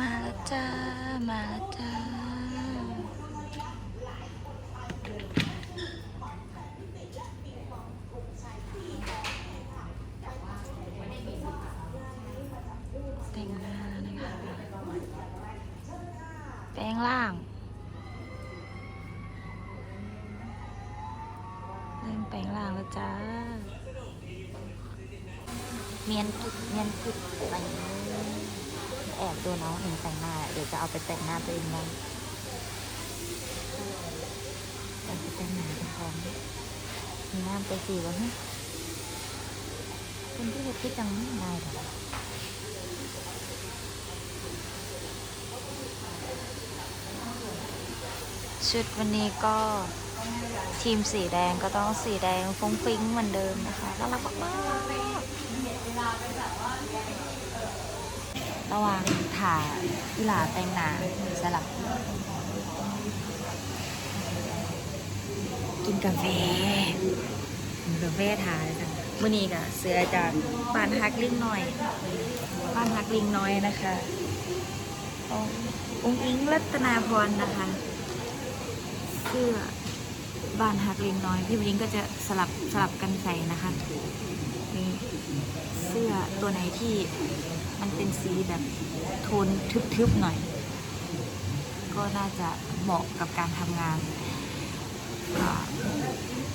มาแล้วจ้า มาแล้วจ้า แต่งหน้านะคะแปลงล่างเริ่มแปลงล่างแล้วจ้า เมียนจุดเมียนจุดไปแอบดูน้องเห็นแต่งหน้า เดี๋ยวจะเอาไปแต่งหน้าตัวเองบ้างแต่งไปแต่งหน้าเป็นพร้อมมีน้ำไปสีวะฮะคนที่เห็ดที่จังไม่ได้หรอชุดวันนี้ก็ทีมสีแดงก็ต้องสีแดงฟุ้งฟิ้งเหมือนเดิมนะคะน่ารักมาก ระหว่างถ่ายอีหลาแต่งหนาสลับ กินกาแฟกินกาแฟทานกันมื่อนี้กับเสืออาจารย์ปานฮักลิงน้อยปานฮักลิงน้อยนะคะององค์อิงรัตนาพรนะคะเสื้อบานฮักลิงน้อย พี่วิงก็จะสลับสลับกันใส่นะคะนี่เสื้อตัวไหนที่ มันเป็นสีแบบโทนทึบๆหน่อย ก็น่าจะเหมาะกับการทำงาน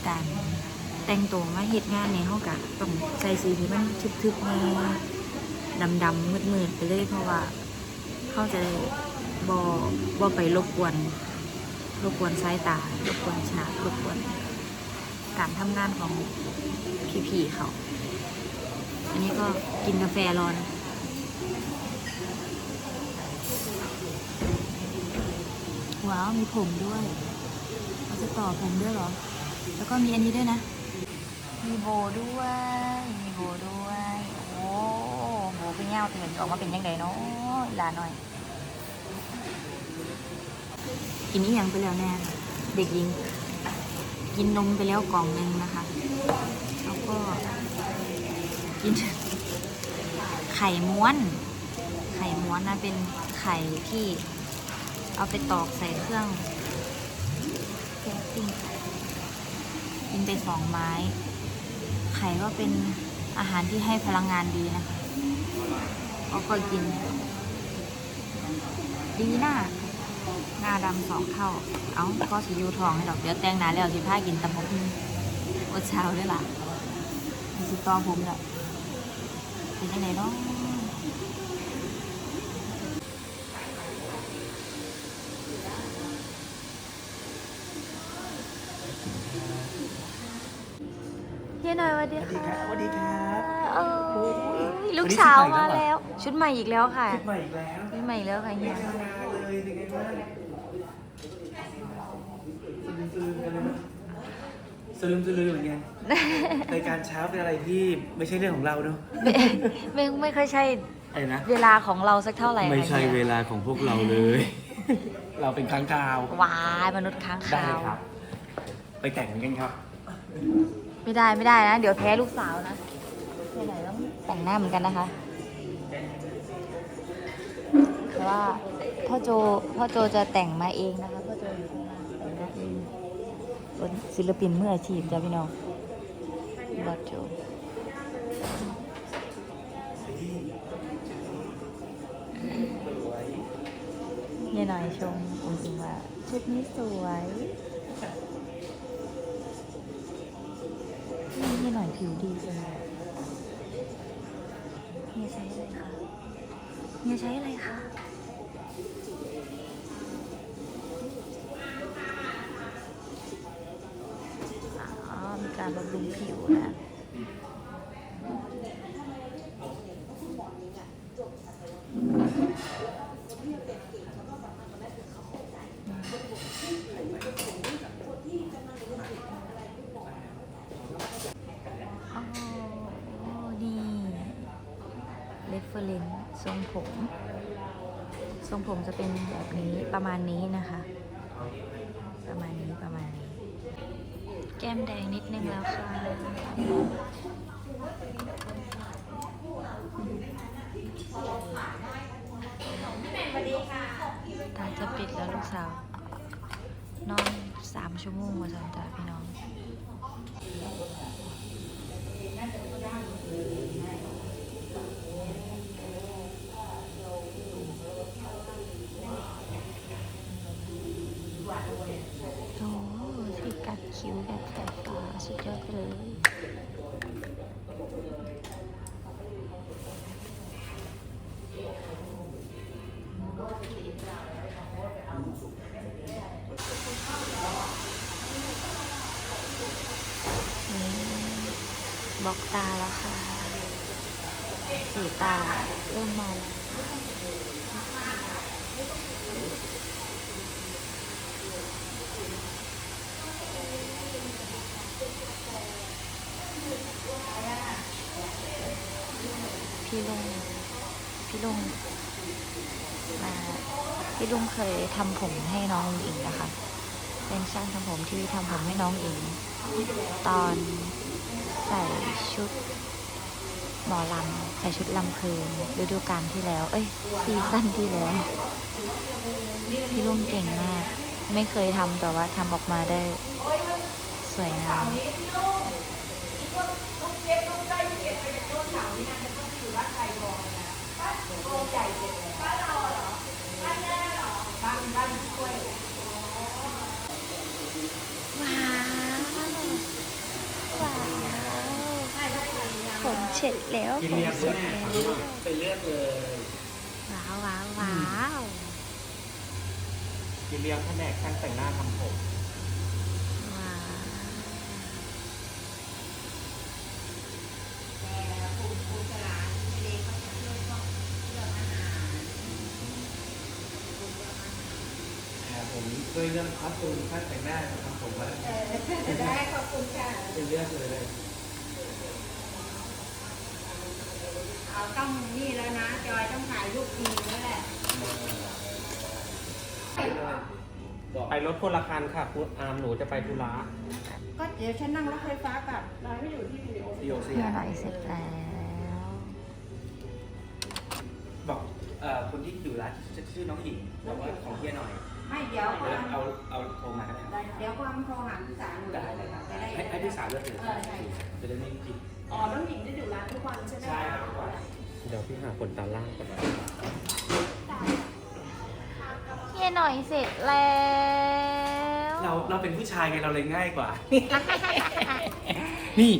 การแต่งตัวมาเหตุงานในห้องกะต้องใส่สีที่มันทึบๆในดำๆมืดๆไปเลยเพราะว่าเขาจะได้บอบอไปรบกวนรบกวนสายตารบกวนฉากรบกวนการทำงานของพี่ๆเขา อันนี้ก็กินกาแฟร้อน ว้าว มีผมด้วยเขาจะต่อผมด้วยเหรอ แล้วก็มีอันนี้ด้วยนะ มีโบด้วย มีโบด้วย โอ้โบเป็นเงาเถื่อนออกมาเป็นยังไงเนาะอีหลาหน่อย กินนี่ยังไปแล้วแน่เด็กหญิง กินนมไปแล้วกล่องหนึ่งนะคะ แล้วก็ กิน ไข่ม้วน ไข่ม้วนนะเป็นไข่ที่ เอาไปตอกใส่เครื่องแกงปิ้งกินไปสองไม้ ไข่ก็เป็นอาหารที่ให้พลังงานดีนะคะเอาก็กิน ดีหน้า หน้าดำสองเท่า เอาก็สิอยูทองให้ดอกเดี๋ยวแตงหนาแล้วสิผ้ากินตำบักหุ่งอดเช้าด้วยล่ะมีสิตอผมเด้อเป็นยังไงเนาะ หน่อยสวัสดีค่ะสวัสดีครับเอ้โอ้ยยลูกวันนี้สาวชุดใหม่มาแล้วเหรอแล้ว ชุดใหม่อีกแล้วค่ะคิดใหม่อีกแล้วชุดใหม่อีกแล้วค่ะเฮียทำงานเลยเป็นไงบ้างสลืมสลืมสลืมเหมือนกันรายการเช้าเป็นอะไรที่ไม่ใช่เรื่องของเราเนอะไม่ไม่ไม่ค่อยใช่ไอ้นะเวลาของเราสักเท่าไหร่ไม่ใช่ค่ะเวฮียลาของพวกเราเลย เราเป็นค้างคาววายมนุษย์ค้างได้คาวครับ ไปแต่งกันครับ ไม่ได้ไม่ได้นะ เดี๋ยวแพ้ลูกสาวนะเฮียหน่ต้องแต่งหน้าเหมือนกันนะคะแต่ว่าพ่อโจพ่อโจจะแต่งมาเองนะคะพ่อโจอยู่ข้างหน้าแต่งหน้าเองเป็นศิลปินเมืออาชีพจ้ะพี่น้องบอสโจเฮียหน่อยชมผมจริงว่าชุดนี้สวย หน่อยผิวดีจังเลยเฮียใช้อะไรคะเฮียใช้อะไรคะอ๋อมีการบำรุงผิวนะ อ๋อนี่ เรฟเฟรนทรงผม ทรงผมจะเป็นแบบนี้ประมาณนี้นะคะ ประมาณนี้ประมาณนี้ แก้มแดงนิดนึงแล้วค่ะตาจะปิดแล้วลูกสาว นอนสามชั่วโมงมาสันจ้าพี่น้อง โอ้ที่กัดคิ้วแบบแสบตาสุดยอดไป เลย บล็อกตาแล้วค่ะ สีตาเริ่มมาแพี่ลุงพี่ลุงมาพี่ลุงเคยทำผมให้น้องอิงนะคะ เป็นช่างทำผมที่ทำผมให้น้องอิง ตอนใส่ชุดหมอลำใส่ชุดลำเพลินฤดูกาลที่แล้ว เอ้ยซีซั่นที่แล้วพี่ลุงเก่งมาก ไม่เคยทำแต่ว่าทำออกมาได้สวยงาม ว้าวว้าวผมเสร็จแล้วผมเสร็จแล้วไปเลือกเลยว้าวว้าวว้าวกินเลี้ยงแผนกช่างแต่งหน้าทำผม ว้าว ผมด้ วยเรื่องคอสตูมช่างแต่งหน้าทำผมมาได้ขอบคุณค่ะไปเลือกเลยเอาต้องนี่แล้วนะ จอยต้องถ่ายรูปทีแล้วแหละบอกไปรถคนละคันค่ะคุณอามหนูจะไปธุระก็เดี๋ยวฉันนั่งรถไฟฟ้ากลับเราไม่อยู่ที่วิดีโอดีโอซีเพื่อหน่อยเสร็จแล้ว บอกเอ่อคนที่อยู่ร้านชื่อชื่อน้องหญิงบอกว่าของเฮียหน่อยไม่เดี๋ยวเดี๋ยวเอาเอาโทรมาก็ได้ครับเดี๋ยวความโทรหาพี่สาวหนูได้เลยครับจะได้ให้ให้พี่สาวเลือกเลยเออใช่จะได้ไม่ผิดอ๋อน้องหญิงจะอยู่ร้านทุกวันใช่ไหมใช่ครับทุกวันเดี๋ยวพี่หาขนตาล่างก่อนเฮียหน่อยเสร็จแล้วเราเราเป็นผู้ชายไงเราเลยง่ายกว่า นี่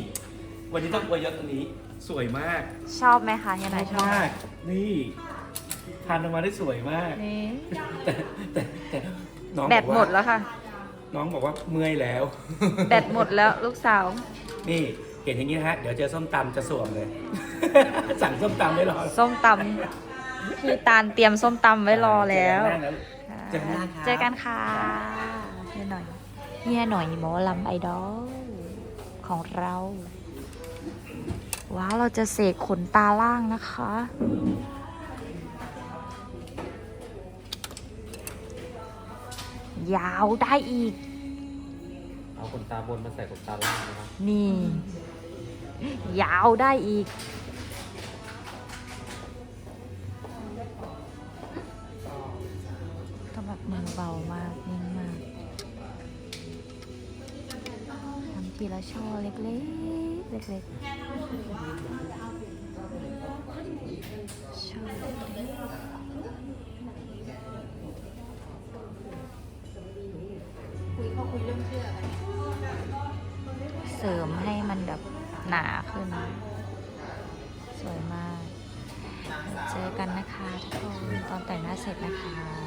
วันนี้ต้องอวยยศตัวนี้สวยมากชอบไหมคะเฮียหน่อยชอบมากนี่ทานออกมาได้สวยมาก นี่ แต่แต่แต่ น้องแบตอกาหมดแล้วค่ะ น้องบอกว่าเมื่อยแล้ว แบตหมดแล้วลูกสาว นี่เห็นอย่างนี้นะฮะ เดี๋ยวเจอส้มตำจะสวมเลย สั่งส้มตำไว้รอส้มตำพี่ตาลเตรียมส้มตำไว้รอแล้วเจอกันหน้าครับ เจอกันค่ะเฮียหน่อยเฮียหน่อยหมอลำไอดอลของเรา ว้าวเราจะเสกขนตาล่างนะคะ ยาวได้อีก เอาขนตาบนมาใส่ขนตาล่างนะครับนี่ ยาวได้อีก ก็แบบมือเบามากนิ่งมากทำทีละช่อเล็กๆ เล็กๆช่อเล็ก ร็จนะคะ